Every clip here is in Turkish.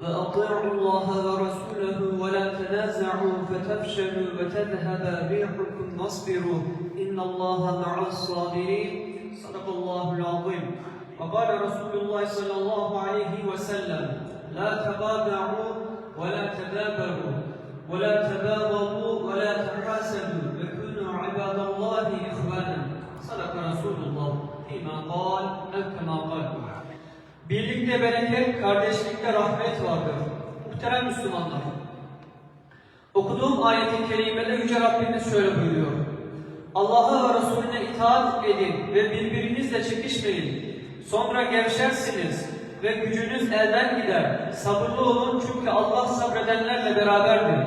وأطيعوا الله ورسوله ولا تنازعوا فتفشلوا وتذهب ريحكم واصبروا إن الله مع الصابرين. صدق الله العظيم. وقال رسول الله صلى الله عليه وسلم لا تبادعوا ولا تدابروا ولا تباغضوا kardeşlikte rahmet vardır. Muhterem Müslümanlar. Okuduğum ayet-i kerimede Yüce Rabbimiz şöyle buyuruyor. Allah'a ve Resulüne itaat edin ve birbirinizle çekişmeyin. Sonra gevşersiniz ve gücünüz elden gider. Sabırlı olun çünkü Allah sabredenlerle beraberdir.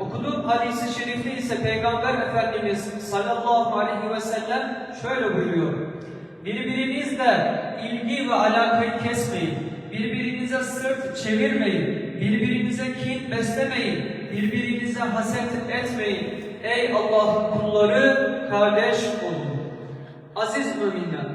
Okuduğum hadisi şerifte ise Peygamber Efendimiz sallallahu aleyhi ve sellem şöyle buyuruyor. Birbirinizle ilgi ve alakayı kesmeyin. Birbirinize sırt çevirmeyin. Birbirinize kin beslemeyin. Birbirinize haset etmeyin. Ey Allah'ın kulları kardeş olun. Aziz müminler.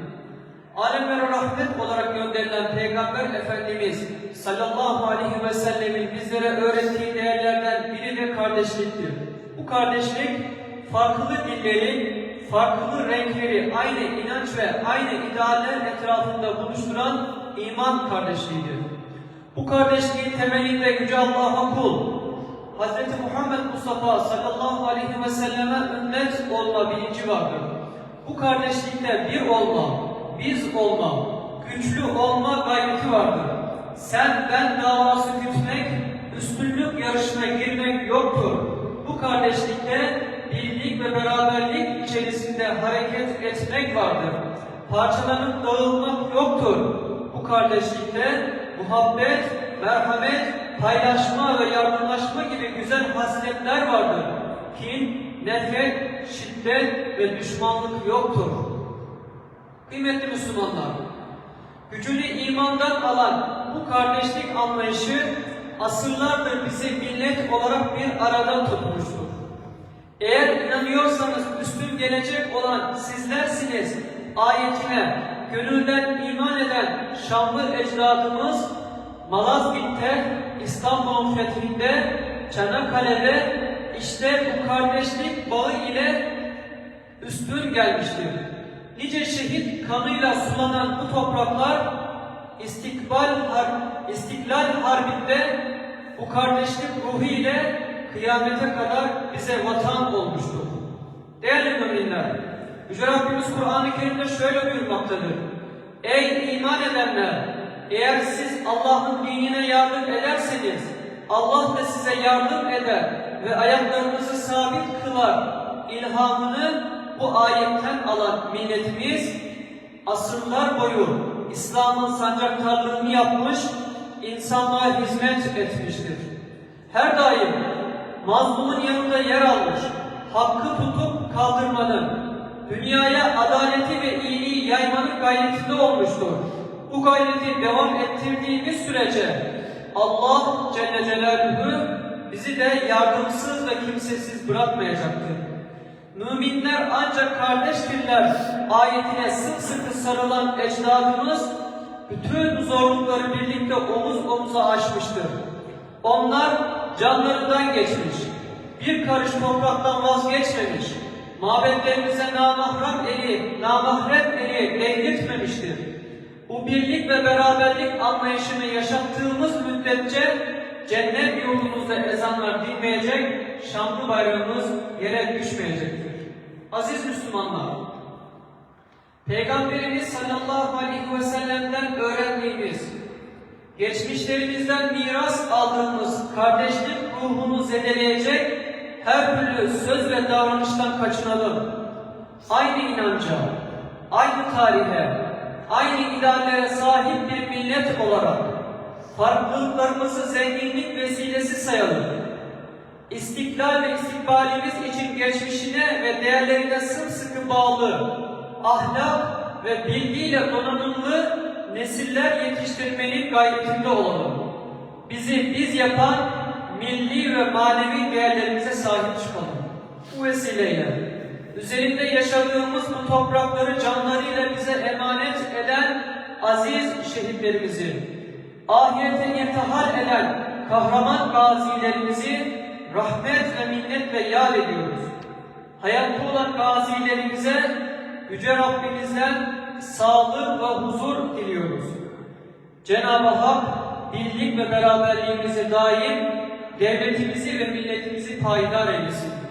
Alemlere rahmet olarak gönderilen Peygamber Efendimiz sallallahu aleyhi ve sellemin bizlere öğrettiği değerlerden biri de kardeşliktir. Bu kardeşlik farklı dillerin, farklı renkleri aynı inanç ve aynı idealler etrafında buluşturan iman kardeşliğidir. Bu kardeşliğin temelinde Yüce Allah'a kul, Hz. Muhammed Mustafa sallallahu aleyhi ve selleme ümmet olma bilinci vardır. Bu kardeşlikte bir olma, biz olma, güçlü olma gayreti vardır. Sen ben davası gütmek, üstünlük yarışına girmek yoktur. Bu kardeşlikte birlik ve beraberlik içerisinde hareket etmek vardır. Parçalanıp dağılmak yoktur. Kardeşlikte muhabbet, merhamet, paylaşma ve yardımlaşma gibi güzel hasletler vardır. Kin, nefret, şiddet ve düşmanlık yoktur. Kıymetli Müslümanlar, gücünü imandan alan bu kardeşlik anlayışı asırlardır bizi millet olarak bir arada tutmuştur. Eğer inanıyorsanız üstün gelecek olan sizlersiniz ayetine gönülden iman eden şanlı ecdadımız Malazgirt'te, İstanbul'un fethinde, Çanakkale'de işte bu kardeşlik bağı ile üstün gelmiştir. Nice şehit kanıyla sulanan bu topraklar istikbal har istiklal harbinde bu kardeşlik ruhu ile kıyamete kadar bize vatan olmuştur. Değerli müminler, Yüce Rabbimiz Kur'an-ı Kerim'de şöyle buyurmaktadır. Ey iman edenler! Eğer siz Allah'ın dinine yardım ederseniz, Allah da size yardım eder ve ayaklarınızı sabit kılar. İlhamını bu ayetten alan milletimiz asırlar boyu İslam'ın sancaktarlığını yapmış, insanlığa hizmet etmiştir. Her daim mazlumun yanında yer almış, hakkı tutup kaldırmanın, dünyaya adaleti ve iyiliği yaymanın gayretinde olmuştur. Bu gayreti devam ettirdiğimiz sürece Allah Celle Celaluhu bizi de yardımsız ve kimsesiz bırakmayacaktır. Müminler ancak kardeştirler ayetine sımsıkı sarılan ecdadımız bütün zorlukları birlikte omuz omuza aşmıştır. Onlar canlarından geçmiş, bir karış topraktan vazgeçmemiş, mabetlerimize namahrem eli, namahrem eli değdirtmemiştir. Bu birlik ve beraberlik anlayışını yaşattığımız müddetçe cennet yurdumuzda ezanlar dinmeyecek, şanlı bayrağımız yere düşmeyecektir. Aziz Müslümanlar, Peygamberimiz sallallahu aleyhi ve sellem'den öğrendiğimiz, geçmişlerimizden miras aldığımız kardeşlik ruhunu zedeleyecek her türlü söz ve davranıştan kaçınalım. Aynı inanca, aynı tarihe, aynı ideallere sahip bir millet olarak farklılıklarımızı zenginlik vesilesi sayalım. İstiklal ve istikbalimiz için geçmişine ve değerlerine sımsıkı bağlı, ahlak ve bilgiyle donanımlı nesiller yetiştirmenin gayretinde olalım. Bizi biz yapan milli ve manevi değerlerimize sahip çıkalım. Bu vesileyle üzerinde yaşadığımız bu toprakları canlarıyla bize emanet eden aziz şehitlerimizi, ahirete irtihal eden kahraman gazilerimizi rahmet ve minnet ve yad ediyoruz. Hayatta olan gazilerimize Yüce Rabbimizden sağlık ve huzur diliyoruz. Cenab-ı Hak birlik ve beraberliğimizi daim, devletimizi ve milletimizi payidar eylesin.